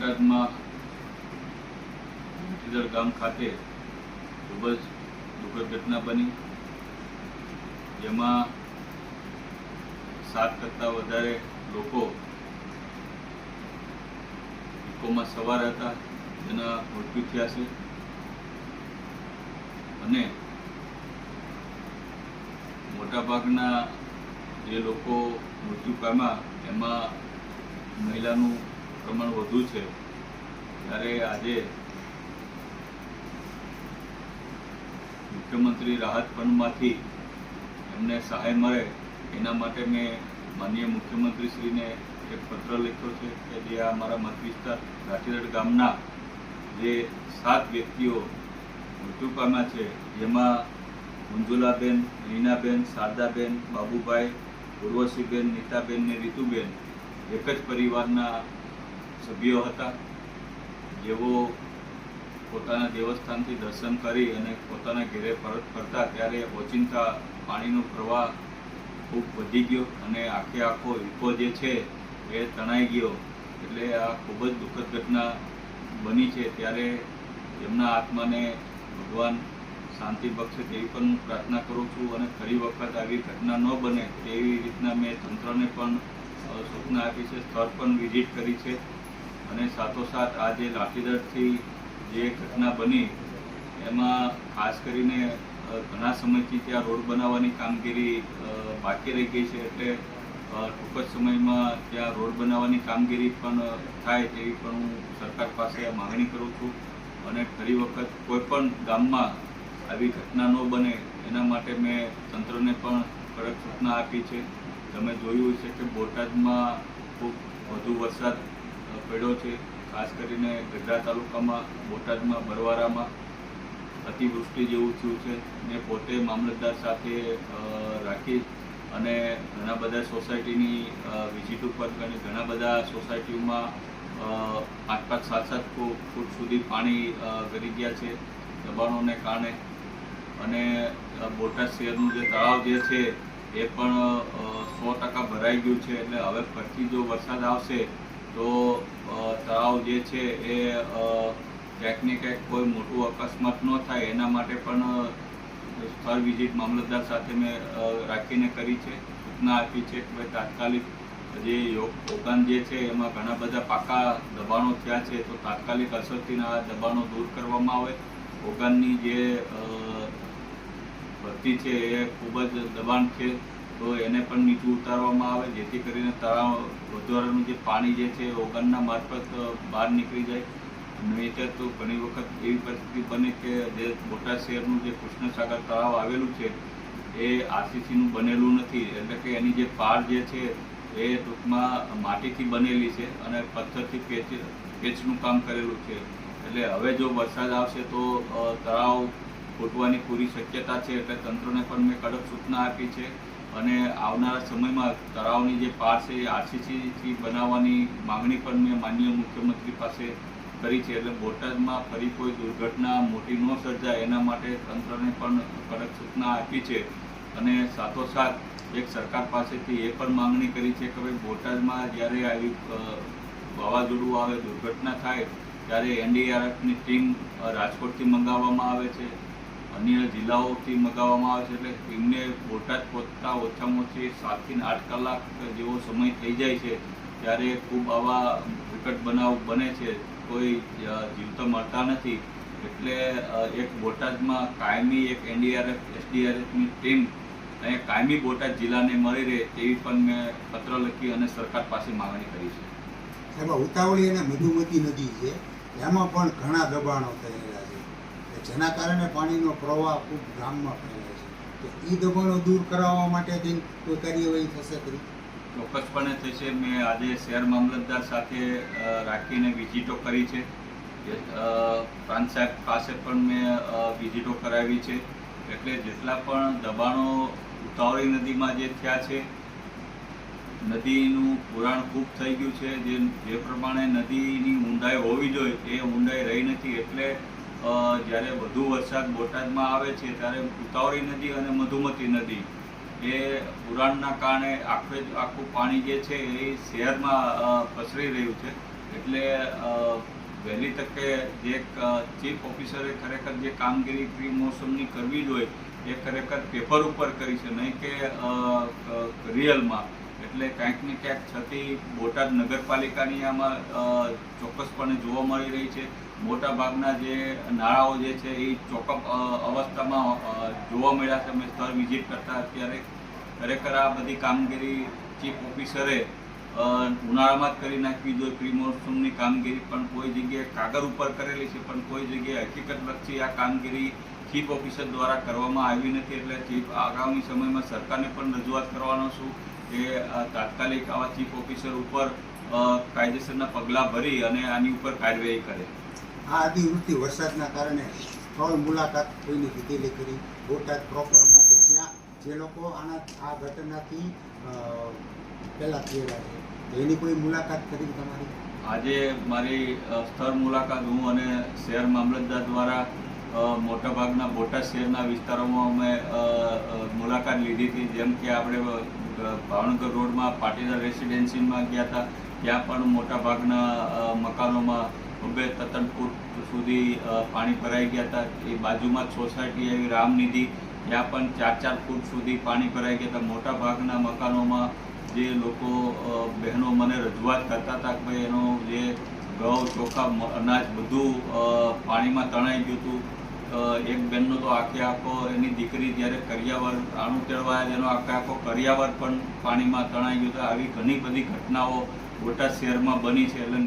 બોટાદમાં સીધર ગામ ખાતે ખૂબ જ દુઃખદ ઘટના બની. જેમાં સાત કરતાં વધારે લોકો ઇકોમાં સવાર હતા, જેના મૃત્યુ થયા છે. અને મોટાભાગના જે લોકો મૃત્યુ પામ્યા, એમાં મહિલાનું પ્રમાણ વધુ છે. ત્યારે આજે મુખ્યમંત્રી રાહત ફંડમાંથી એમને સહાય મળે, એના માટે મેં માનનીય મુખ્યમંત્રીશ્રીને એક પત્ર લખ્યો છે કે જે આ મારા મત વિસ્તાર ગાંઠીરડ ગામના જે સાત વ્યક્તિઓ મૃત્યુ પામ્યા છે, જેમાં મંજુલાબેન રીનાબેન, શારદાબેન, બાબુભાઈ, ઉર્વશીબેન, નીતાબેન ને રીતુબેન, એક જ પરિવારના સભ્યો હતા, જેઓ પોતાના દેવસ્થાનથી દર્શન કરી અને પોતાના ઘેરે પરત ફરતા, ત્યારે ઓચિંતા પાણીનો પ્રવાહ ખૂબ વધી ગયો અને આખે આખો ઇકો જે છે એ તણાઈ ગયો. એટલે આ ખૂબ જ દુઃખદ ઘટના બની છે. ત્યારે એમના આત્માને ભગવાન શાંતિ બક્ષે તેવી પણ હું પ્રાર્થના કરું છું અને ફરી વખત આવી ઘટના ન બને તેવી રીતના મેં તંત્રને પણ સૂચના આપી છે. સ્થળ પણ વિઝિટ કરી છે. અને સાથોસાથ આ જે લાઠીદળથી જે ઘટના બની, એમાં ખાસ કરીને ઘણા સમયથી ત્યાં રોડ બનાવવાની કામગીરી બાકી રહી ગઈ છે એટલે ટૂંક જ સમયમાં ત્યાં રોડ બનાવવાની કામગીરી પણ થાય તેવી પણ હું સરકાર પાસે માગણી કરું છું. અને ફરી વખત કોઈ પણ ગામમાં આવી ઘટના ન બને, એના માટે મેં તંત્રને પણ કડક સૂચના આપી છે. તમે જોયું છે કે બોટાદમાં ખૂબ વધુ વરસાદ પડ્યો છે, ખાસ કરીને ગઢડા તાલુકામાં, બોટાદમાં, બરવારામાં અતિવૃષ્ટિ જેવું થયું છે, ને પોતે મામલતદાર સાથે રાખી અને ઘણા બધા સોસાયટીની વિઝિટ ઉપર અને ઘણા બધા સોસાયટીઓમાં પાંચ પાંચ સાત સાત ફૂટ સુધી પાણી ગરી ગયા છે, દબાણોને કારણે. અને બોટાદ શહેરનું જે તળાવ જે છે, એ પણ સો ટકા ભરાઈ ગયું છે, એટલે હવે ફરીથી જો વરસાદ આવશે તો તળાવ જે છે એ ક્યાંક ને ક્યાંક કોઈ મોટું અકસ્માત ન થાય, એના માટે પણ સ્થળ વિઝિટ મામલતદાર સાથે મેં રાખીને કરી છે, સૂચના આપી છે કે ભાઈ તાત્કાલિક જે યોગદાન જે છે એમાં ઘણા બધા પાકા દબાણો થયા છે, તો તાત્કાલિક અસરથી આ દબાણો દૂર કરવામાં આવે. ઓગાનની જે ભરતી છે એ ખૂબ જ દબાણ છે. તો એને પણ મીઠું ઉતારવામાં આવે, જેથી કરીને તળાવ વધારાનું જે પાણી જે છે ઓગણના મારફત બહાર નીકળી જાય. નહીંતર તો ઘણી વખત એવી પરિસ્થિતિ બને કે જે મોટા શહેરનું જે કૃષ્ણસાગર તળાવ આવેલું છે, એ આરસીસીનું બનેલું નથી. એટલે કે એની જે પાળ જે છે એ ટૂંકમાં માટીથી બનેલી છે અને પથ્થરથી પેચ, પેચનું કામ કરેલું છે. એટલે હવે જો વરસાદ આવશે તો તળાવ ફૂટવાની પૂરી શક્યતા છે. એટલે તંત્રને પણ મેં કડક સૂચના આપી છે. અને આવનારા સમયમાં તળાવની જે પાળ છે એ આરસીસીથી બનાવવાની માંગણી પણ મેં માનનીય મુખ્યમંત્રી પાસે કરી છે. એટલે બોટાદમાં ફરી કોઈ દુર્ઘટના મોટી ન સર્જાય એના માટે તંત્રને પણ કડક સૂચના આપી છે. અને સાથોસાથ એક સરકાર પાસેથી એ પણ માંગણી કરી છે કે ભાઈ બોટાદમાં જ્યારે આવી વાવાઝોડું આવે, દુર્ઘટના થાય, ત્યારે એનડીઆરએફની ટીમ રાજકોટથી મંગાવવામાં આવે છે. અન્ય જિલ્લાઓથી મંગાવવામાં આવે છે એટલે ટીમને બોટાદ પહોંચતા ઓછામાં ઓછી સાતથી આઠ કલાક જેવો સમય થઈ જાય છે. ત્યારે ખૂબ આવા વિકટ બનાવ બને છે. કોઈ જીવતો મળતા નથી. એટલે એક બોટાદમાં કાયમી એક એનડીઆરએફ, એસડીઆરએફની ટીમ અહીંયા કાયમી બોટાદ જિલ્લાને મળી રહે તેવી પણ મેં પત્ર લખી અને સરકાર પાસે માગણી કરી છે. એમાં ઉતાવળી અને મધુમતી નદી છે. એમાં પણ ઘણા દબાણો થયેલા છે. કે જેના કારણે પાણીનો પ્રવાહ ખૂબ ગામમાં ફેલાય છે. તો એ દબાણો દૂર કરાવવા માટે થઈને કોઈ કાર્યવાહી થશે ખરી? ચોક્કસપણે થશે. મેં આજે શહેર મામલતદાર સાથે રાખીને વિઝિટો કરી છે. પ્રાંત સાહેબ પાસે પણ મેં વિઝિટો કરાવી છે. એટલે જેટલા પણ દબાણો ઉતાવળી નદીમાં જે થયા છે, નદીનું પુરાણ ખૂબ થઈ ગયું છે. જે જે પ્રમાણે નદીની ઊંડાઈ હોવી જોઈએ, એ ઊંડાઈ રહી નથી. એટલે જ્યારે વધુ વરસાદ બોટાદમાં આવે છે, ત્યારે ઉતાવળી નદી અને મધુમતી નદી એ પુરાણના કારણે આખે આખું પાણી જે છે એ શહેરમાં પસરી રહ્યું છે. એટલે વહેલી તકે જે ચીફ ઓફિસરે ખરેખર જે કામગીરી પ્રી મોસમની કરવી જોઈએ એ ખરેખર પેપર ઉપર કરી છે, નહીં કે રિયલમાં. એટલે ક્યાંક ને ક્યાંક છતી બોટાદ નગરપાલિકાની આમાં ચોક્કસપણે જોવા મળી રહી છે. મોટા ભાગના જે નાળાઓ જે છે એ ચોકઅપ અવસ્થામાં જોવા મળ્યા છે. અમે સ્થળ વિઝિટ કરતા અત્યારે ખરેખર આ બધી કામગીરી ચીફ ઓફિસરે ઉનાળામાં જ કરી નાખવી જોઈએ. પ્રી મોન્સૂનની કામગીરી પણ કોઈ જગ્યાએ કાગળ ઉપર કરેલી છે, પણ કોઈ જગ્યાએ હકીકતલક્ષી આ કામગીરી ચીફ ઓફિસર દ્વારા કરવામાં આવી નથી. એટલે ચીફ, આગામી સમયમાં સરકારને પણ રજૂઆત કરવાનો છું કે તાત્કાલિક આવા ચીફ ઓફિસર ઉપર કાયદેસરના પગલાં ભરી અને આની ઉપર કાર્યવાહી કરે. આ અતિવૃષ્ટિ વરસાદના કારણે સ્થળ મુલાકાત કોઈની લીધેલી કરી. બોટાદ પ્રોપરમાં કે જ્યાં જે લોકો આના આ ઘટનાથી પહેલાં થયેલા છે. એની કોઈ મુલાકાત કરી તમારી? આજે મારી સ્થળ મુલાકાત હું અને શહેર મામલતદાર દ્વારા મોટાભાગના બોટાદ શહેરના વિસ્તારોમાં અમે મુલાકાત લીધી હતી. જેમ કે આપણે ભાવનગર રોડમાં પાટીદાર રેસિડેન્સીમાં ગયા હતા. ત્યાં પણ મોટાભાગના મકાનોમાં બે ત્રણ ફૂટ સુધી પાણી ભરાઈ ગયા હતા. એ બાજુમાં સોસાયટી આવી રામનિધિ ત્યાં પણ ચાર ચાર ફૂટ સુધી પાણી ભરાઈ ગયા હતા. મોટા ભાગના મકાનોમાં જે લોકો બહેનો મને રજૂઆત કરતા હતા કે ભાઈ એનો જે ઘઉં, ચોખા અનાજ બધું પાણીમાં તણાઈ ગયું હતું. એક બેનનો તો આખે આખો એની દીકરી જ્યારે કરિયાવર, આણું તેડવા એનો આખે આખો કરિયાવર પણ પાણીમાં તણાઈ ગયો હતો. આવી ઘણી બધી ઘટનાઓ બોટાદ શહેરમાં બની છે. એટલે